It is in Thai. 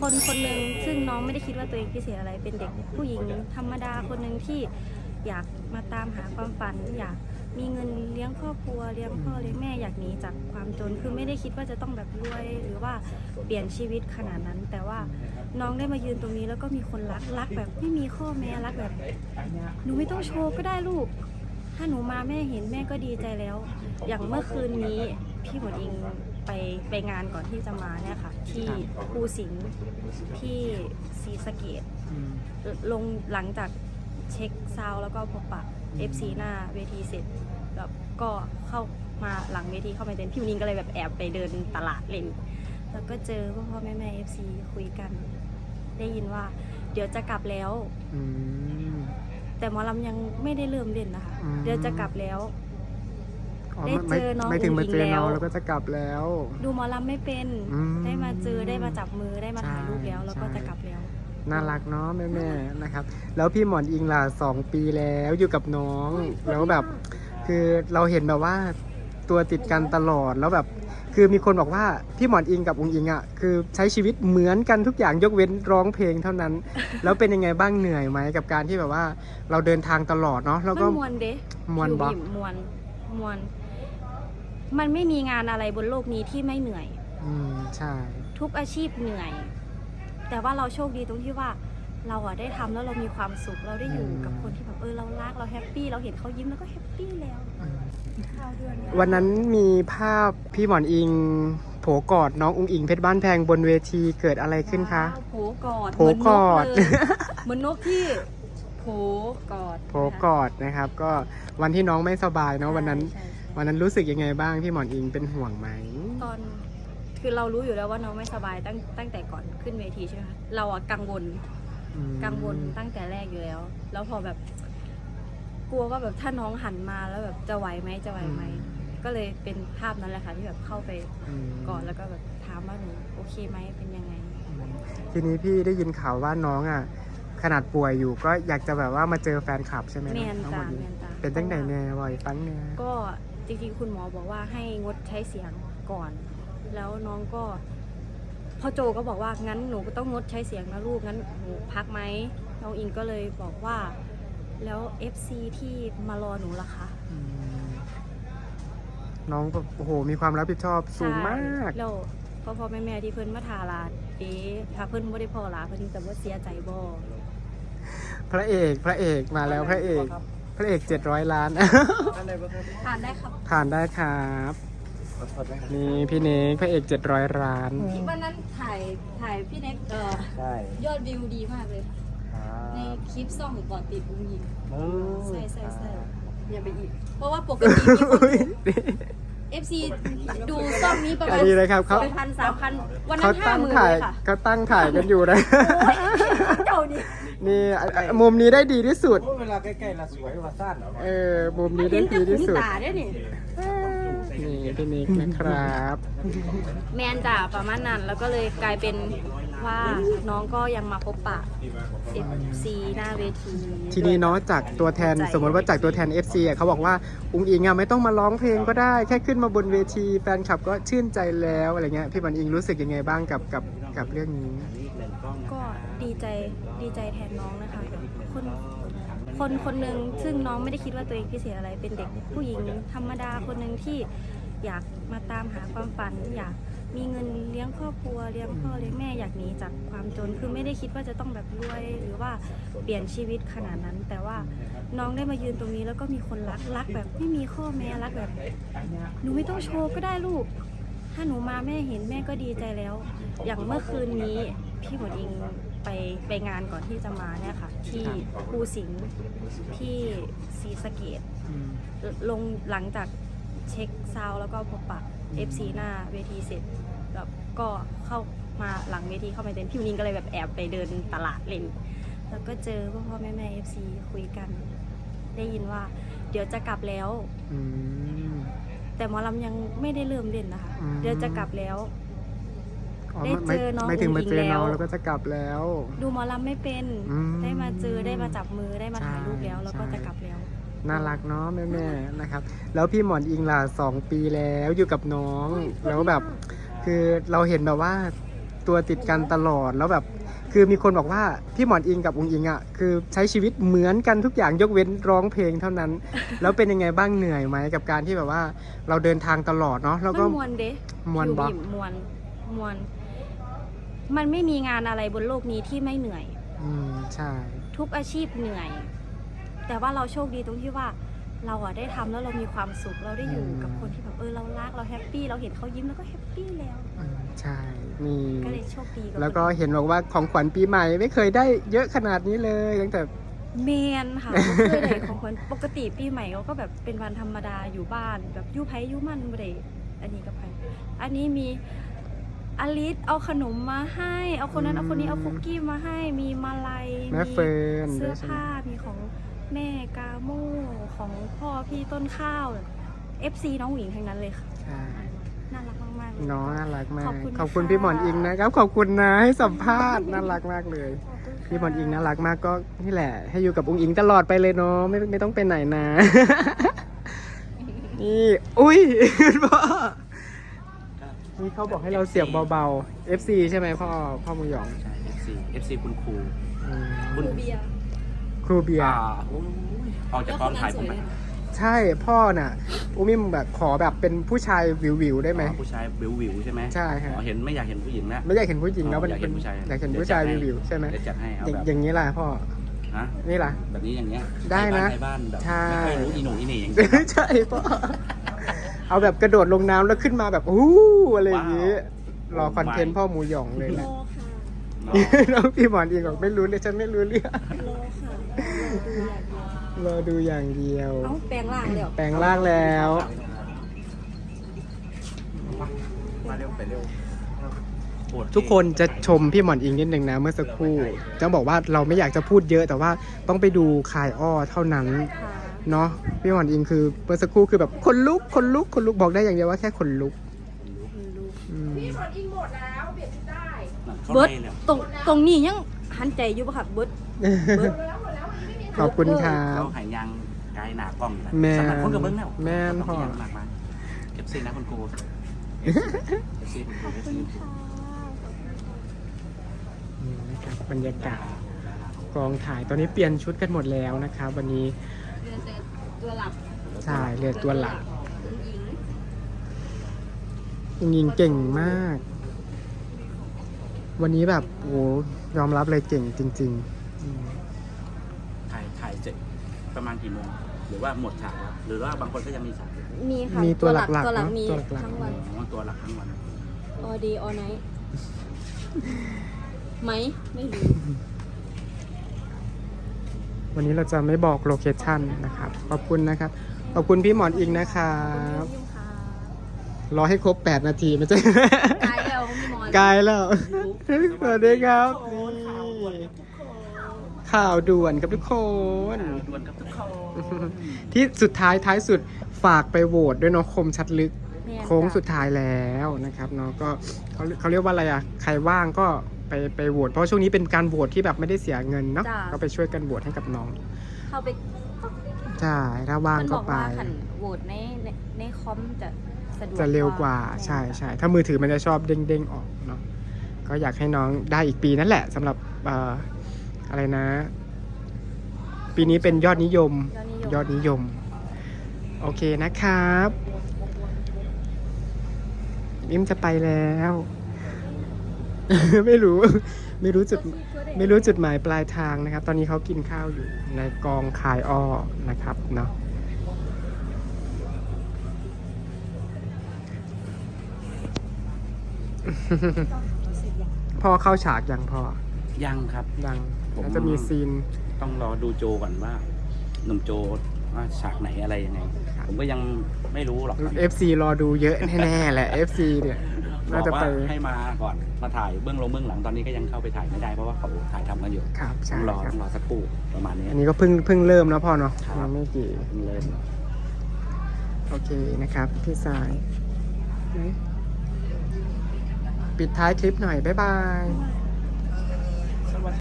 คนคนหนึ่งซึ่งน้องไม่ได้คิดว่าตัวเองพิเศษอะไร เป็นเด็กผู้หญิงธรรมดาคนหนึ่งที่อยากมาตามหาความฝัน อยากมีเงินเลี้ยงครอบครัวเลี้ยงพ่อเลี้ยงแม่อยากหนีจากความจนคือไม่ได้คิดว่าจะต้องแบบรวยหรือว่าเปลี่ยนชีวิตขนาดนั้น แต่ว่าน้องได้มายืนตรงนี้แล้วก็มีคนรักรักแบบไม่มีข้อแม้รักแบบหนูไม่ต้องโชว์ก็ได้ลูก ถ้าหนูมาแม่เห็นแม่ก็ดีใจแล้ว อย่างเมื่อคืนนี้พี่หมดอิง ไปไปงานก่อนที่จะมาเนี่ยค่ะ ที่ภูสิงห์ที่ศรีสะเกดอืม ลงหลังจากเช็คซาวด์แล้วก็พบปะ FC หน้าเวทีเสร็จแบบก็เข้ามาหลังเวทีเข้ามาเต้นพี่หมดอิงก็เลยแบบแอบไปเดินตลาดเล่น แล้วก็เจอพ่อพ่อแม่แม่ FC คุยกัน ได้ยินว่า เดี๋ยวจะกลับแล้ว อืม แต่หมอลำยังไม่ได้เริ่มเล่นนะคะ อืม เดี๋ยวจะกลับแล้ว อ๋อได้เจอน้องไม่ถึงมาเจออุ๋งอิงแล้วน้องแล้วก็จะกลับแล้ว ดูหมอลำไม่เป็น อืมได้มาเจอได้มาจับมือได้มาถ่ายรูปแล้วใช่แล้วก็ใช่ จะกลับแล้ว น่ารักเนาะแม่แม่ๆนะครับ แล้วพี่หมอนอิงล่ะสองปีแล้วอยู่กับน้องแล้วแบบ คือเราเห็นแบบว่าตัวติดกันตลอดแล้วแบบ คือมีคนบอกว่าพี่หมอนอิงกับอุงอิงอะคือใช้ชีวิตเหมือนกันทุกอย่างยกเว้นร้องเพลงเท่านั้น แล้วเป็นยังไงบ้างเหนื่อยไหมกับการที่แบบว่า เราเดินทางตลอดเนาะแล้วมัก็นมวนเด้มวนอยู่บอบิ่มมวนมวน มันไม่มีงานอะไรบนโลกนี้ที่ไม่เหนื่อย อืมใช่ ทุกอาชีพเหนื่อย แต่ว่าเราโชคดีตรงที่ว่าเราอะได้ทำแล้วเรามีความสุขเราได้อยู่กับคนที่แบบเออเรารักเราแฮปปี้เราเห็นเขายิ้มแล้วก็แฮปปี้แล้วอืมข้าวเดือนวันนั้นมีภาพพี่หมอนอิง โผกอดน้องอุงอิงเพชรบ้านแพงบนเวทีเกิดอะไรขึ้นคะ ว้าวโผกอดโผกอด เหมือนนกเลยเหมือนนกที่โผกอดโผกอดนะครับ ก็วันที่น้องไม่สบายเนาะวันนั้น ใช่ใช่ วันนั้นรู้สึกยังไงบ้างพี่หมอนอิงเป็นห่วงไหม ตอนคือเรารู้อยู่แล้วว่าน้องไม่สบายตั้งตั้งแต่ก่อนขึ้นเวทีใช่ไหมคะเราอะกังวลอืมกังวลตั้งแต่แรกอยู่แล้ว แล้วพอแบบ กลัวว่าแบบถ้าน้องหันมาแล้วแบบจะไหวไหมจะไหวไหมก็เลยเป็นภาพนั้นแหละค่ะที่แบบเข้าไปมก่อนแล้วก็แบบถามว่าหนูโอเคไหมเป็นยังไง ทีนี้พี่ได้ยินข่าวว่าน้องอะขนาดป่วยอยู่ก็อยากจะแบบว่ามาเจอแฟนคลับใช่ไหมแมนน้องจ้าหมอนแมอิงนจ้าเป็นตั้งไหนแน่บ่อยฟังเนี่ยก็ จริงๆ คุณหมอบอกว่าให้งดใช้เสียงก่อน แล้วน้องก็พ่อโจก็บอกว่างั้นหนูก็ต้องงดใช้เสียงนะลูกงั้นหนูพักไหมน้องอิงก็เลยบอกว่าแล้ว FC ที่มารอหนูล่ะคะอืมน้องแบบโอ้โห มีความรับผิดชอบสูงมาก ใช่แล้วพ่อพ่อแม่แม่ที่เพิ่นมาทาลาดเอ๊ะถ้าเพิ่นบ่ได้พอลาเพิ่นจะบ่เสียใจบ่พระเอก พระเอกมาแล้วพระเอก พระเอกเจ็ดร้อยล้านทานได้ครับผ่านได้ครับนี่พี่เนกพระเอกเจ็ดร้อยล้านที่วันนั้นถ่ายถ่ายพี่เน็กเอ่อใช่ยอดวิวดีมากเลยในคลิปซ่องก่อนติดอุ้งยิงใช่ใช่ใช่อย่าไปอีก เพราะว่าปกติมีคนดู FC ดูซ่องนี้ประมาอัณนนี้นะครับสเขาองพันสามพันวันนั้เขานห้าตั้งหมื่นถ่ายเลยค่ะเขาตั้งถ่ายกันอยู่นะเจ้านี่ นี่อะอะมุมนี้ได้ดีที่สุด เวลาใกล้ๆเราสวยว่าสั้นเหรอเออมุมนี้เห็ได้นแต่ดีขุที่นสุด ตาด้วยนี่นี่พี่นิกนะครับ แมนจ่าประมาณนั้น แล้วก็เลยกลายเป็นว่าน้องก็ยังมาพบปะ FC หน้าเวทีทีนี้เนาะจากตัวแทนสมมติว่าจากตัวแทน FC อะเขาบอกว่าอุ้งอิงอะไม่ต้องมาร้องเพลงก็ได้ แค่ขึ้นมาบนเวทีแฟนคลับก็ชื่นใจแล้วอะไรเงี้ยพี่บันอิงรู้สึกยังไงบ้างกับกับกับเรื่องนี้ก็ ดีใจดีใจแทนน้องนะคะแบบคนคนคนหนึ่งซึ่งน้องไม่ได้คิดว่าตัวเองพิเศษอะไร เป็นเด็กผู้หญิงธรรมดาคนหนึ่งที่อยากมาตามหาความฝัน อยากมีเงินเลี้ยงครอบครัวเลี้ยงพ่อเลี้ยงแม่อยากหนีจากความจนคือไม่ได้คิดว่าจะต้องแบบรวยหรือว่าเปลี่ยนชีวิตขนาดนั้น แต่ว่าน้องได้มายืนตรงนี้แล้วก็มีคนรักรักแบบไม่มีข้อแม้รักแบบหนูไม่ต้องโชว์ก็ได้ลูก ถ้าหนูมาแม่เห็นแม่ก็ดีใจแล้ว อย่างเมื่อคืนนี้พี่หมดอิง ไปไปงานก่อนที่จะมาเนี่ยค่ะ ที่ภูสิงห์ที่ศรีสะเกดลงหลังจากเช็คซาวด์แล้วก็พบปะ FC หน้าเวทีเสร็จแบบก็เข้ามาหลังเวทีเข้ามาเต้นพี่วนิงก็เลยแบบแอบไปเดินตลาดเล่น แล้วก็เจอพ่อพ่อแม่แม่ FC คุยกัน ได้ยินว่า เดี๋ยวจะกลับแล้ว อืม แต่หมอลำยังไม่ได้เริ่มเล่นนะคะ อืม เดี๋ยวจะกลับแล้วอ๋อ ได้ไม่เจอน้องไม่ถึงมาเจออุ๋งอิงแล้วน้องแล้วก็จะกลับแล้ว ดูหมอลำไม่เป็นอืมได้มาเจอได้มาจับมือได้มาถ่ายรูปแล้วใช่แล้วก็ใช่จะกลับแล้ว น่ารักเนาะแม่แม่ๆนะครับ แล้วพี่หมอนอิงล่ะสองปีแล้วอยู่กับน้องแล้วแบบ คือเราเห็นแบบว่าตัวติดกันตลอดแล้วแบบคือมีคนบอกว่าพี่หมอนอิงกับอุงอิงอะคือใช้ชีวิตเหมือนกันทุกอย่างยกเว้นร้องเพลงเท่านั้น แล้วเป็นยังไงบ้างเหนื่อยไหมกับการที่แบบว่า เราเดินทางตลอดเนาะแล้วมัก็นมวนเด้มวนอยู่บ่บิ่มมวน มวนมันไม่มีงานอะไรบนโลกนี้ที่ไม่เหนื่อย อืมใช่ ทุกอาชีพเหนื่อย แต่ว่าเราโชคดีตรงที่ว่า เราอะได้ทำแล้วเรามีความสุขเราได้อยู่กับคนที่แบบเออเรารักเราแฮปปี้เราเห็นเขายิ้มแล้วก็แฮปปี้แล้ว อืมใช่นี่ก็เลยโชคดีบแล้วก็เห็นบอกว่าของขวัญปีใหม่ไม่เคยได้เยอะขนาดนี้เลยตั้งแต่ เมนค่ะบ่เคยได้ของคนปกติปีใหม่เขาก็แบบเป็นวันธรรมดาอยู่บ้านแบบยู่ไผยู่มันบ่ได้อันนี้กับไผอันนี้มี อลิสเอาขนมมาให้ เอาคนนั้นเอาคนนี้เอาคุกกี้มาให้ มีมาลัยแม่มีเฟิร์นเสื้ด้อวยใช่ไหมผ้า มีของแม่กาโม่ของพ่อพี่ต้นข้าว FC น้องหญิงทั้งนั้นเลยค่ะ ใช่น่ารักมากๆเลย น้องน่ารักมาก ขอบคุณขอบคุณค่ะ พี่หมอนอิงนะครับ ขอบคุณนะให้สัมภาษณ์น่ารักมากเลยพี่หมอนอิงน่ารักมากก็นี่แหละ ให้อยู่กับองค์อิงตลอดไปเลยเนาะไม่ไม่ต้องไปไหนนะ นี่ อุ้ยพ่อ นี่เขาบอกให้เราเสียงเบาๆ FC ใช่ไหมพ่อพ่อมุยหยองใช่ FC FC คุณครู อืมคุณเบียร์ครูเบียร์ อ่าโอ้ยออกจากกองถ่ายผมไปใช่พ่อน่ะอุ้มิมแบบขอแบบเป็นผู้ชายวิวๆได้ไหม อ๋อผู้ชายวิววิวๆใช่ไหมใช่ครับอ๋อเห็นไม่อยากเห็นผู้หญิงนะไม่อยากเห็นผู้หญิงแล้วอ๋อมันอยากเห็นผู้ชายอยากเห็นเดี๋ยวผู้ชายจัดให้วิวๆใช่ไหมเดี๋ยวจัดให้เอาอย่างแบบอย่างนี้ล่ะพ่อ ฮะนี่ล่ะ แบบนี้อย่างเงี้ยได้นะในบ้านในบ้านแบบใช่ ไม่ค่อยรู้อีหนุ่อีเหน่อย่างเงี้ยใช่พ่อ เอาแบบกระโดดลงน้ำแล้วขึ้นมาแบบอู้อะไรอย่างงี้ รอคอนเทนต์พ่อหมูหยองเลยโลนะค่ะเนาะน้องพี่หมอนเองบอกไม่รู้เลยฉันไม่รู้เรื่องโลค่ะรอดูอย่างเดียวรอดูอย่างเดียว เอ้าแปลงร่างแล้วแปลงร่างแล้ว มาเร็วไปเร็วโอดทุกคนจะชมพี่หมอนอิงนิดนึงนะเมื่อสักครู่จะบอกว่าเราไม่อยากจะพูดเยอะแต่ว่าต้องไปดูคายอ้อเท่านั้น ค่ะ เนาะพี่หมอนอิงคือเมื่อสักครู่คือแบบคนลุกคนลุกคนลุกบอกได้อย่างเดียวว่าแค่คนลุกคุณลูกอืมเข้าเบิร์ดในแล้วตรงตรงนี้ยังหันใจอยู่ปะค่ะเบิร์ดเบิร์ดขอบคุณครับเขาหายยางกายหนากล้องอยู่ล้วแม่นสำหรับคนกับเบิ้งแล้วแม่นต้องพ่อมีย่างมากมาเก็บซีนะคุณครูเก็บซีคุณครูเก็บซีคุณครูนี่นะครับบรรยากาศกองถ่ายตอนนี้เปลี่ยนชุดกันหมดแล้วนะครับวันนี้ ตัวหลับใช่เหลือตัวหลักหญิงยิงๆเก่งมาก วันนี้แบบโอ้ยอมรับเลยเก่งจริงๆอืมถ่ายถ่ายเสร็จประมาณกี่โมง หรือว่าหมดฉากแล้วหรือว่าบางคนก็ยังมีฉากอยู่มีค่ะมีตัวหลักๆตัวหลักเนอะมีตัวหลักๆทั้งวันอ๋อตัวหลักทั้งวัน ออดีออไนท์ไหมไม่รู้ วันนี้เราจะไม่บอกโลเคชั่นนะครับ ขอบคุณนะครับ ขอบคุณพี่หมอนอิงนะครับยุ่งค่ะรอให้ครบ 8 นาทีไม่ใช่ กายแล้วมีมอนกายแล้วสวัสดีครับนี่ข่าวด่วนกับทุกคนดวลกับทุกคนที่สุดท้ายท้ายสุดฝากไปโหวตด้วยเนาะคมชัดลึกแม่นโค้งจ้ะสุดท้ายแล้วนะครับเนาะก็เขาเขาเรียกว่าอะไรอะใครว่างก็ ไปไปโหวตเพราะช่วงนี้เป็นการโหวตที่แบบไม่ได้เสียเงินเนาะจ้ะ ก็ไปช่วยกันโหวตให้กับน้องเข้าไปใช่ถ้าว่างมันก็บอกไป ว่าขันโหวตในในในคอมจะสะดวกจะเร็วกว่าแม่นใช่ใช่ถ้ามือถือมันจะชอบเด้งเด้งๆออกเนาะก็อยากให้น้องได้อีกปีนั่นแหละสำหรับเอ่ออะไรนะ ปีนี้เป็นยอดนิยม ยอดนิยมโอเคนะครับ อิมจะไปแล้ว ไม่รู้ ไม่รู้จุดไม่รู้จุดหมายปลายทางนะครับ ตอนนี้เขากินข้าวอยู่ในกองคายอ้อนะครับเนาะพ่อเข้าฉากยังพ่อยังครับ ยังผมแล้วจะมีซีน ต้องรอดูโจก่อนว่าหนุ่มโจว่าฉากไหนอะไรยังไง ผมก็ยังไม่รู้หรอก FC รอดูเยอะแน่ๆแหละ FC เนี่ย บน่าอกจะว่าไป ให้มาก่อนมาถ่ายเบื้องลงเบื้องหลังตอนนี้ก็ยังเข้าไปถ่ายไม่ได้เพราะว่าเขาถ่ายทำกันอยู่ครับต้ใช่องรอครับ ต้องรอสักครู่ประมาณนี้ อันนี้ก็เพิ่งเพิ่งเริ่มนะพ่อเนาะครับ ยังไม่กี่เลยโอเคนะครับ พี่สายปิดท้ายคลิปหน่อย บ๊ายบายบ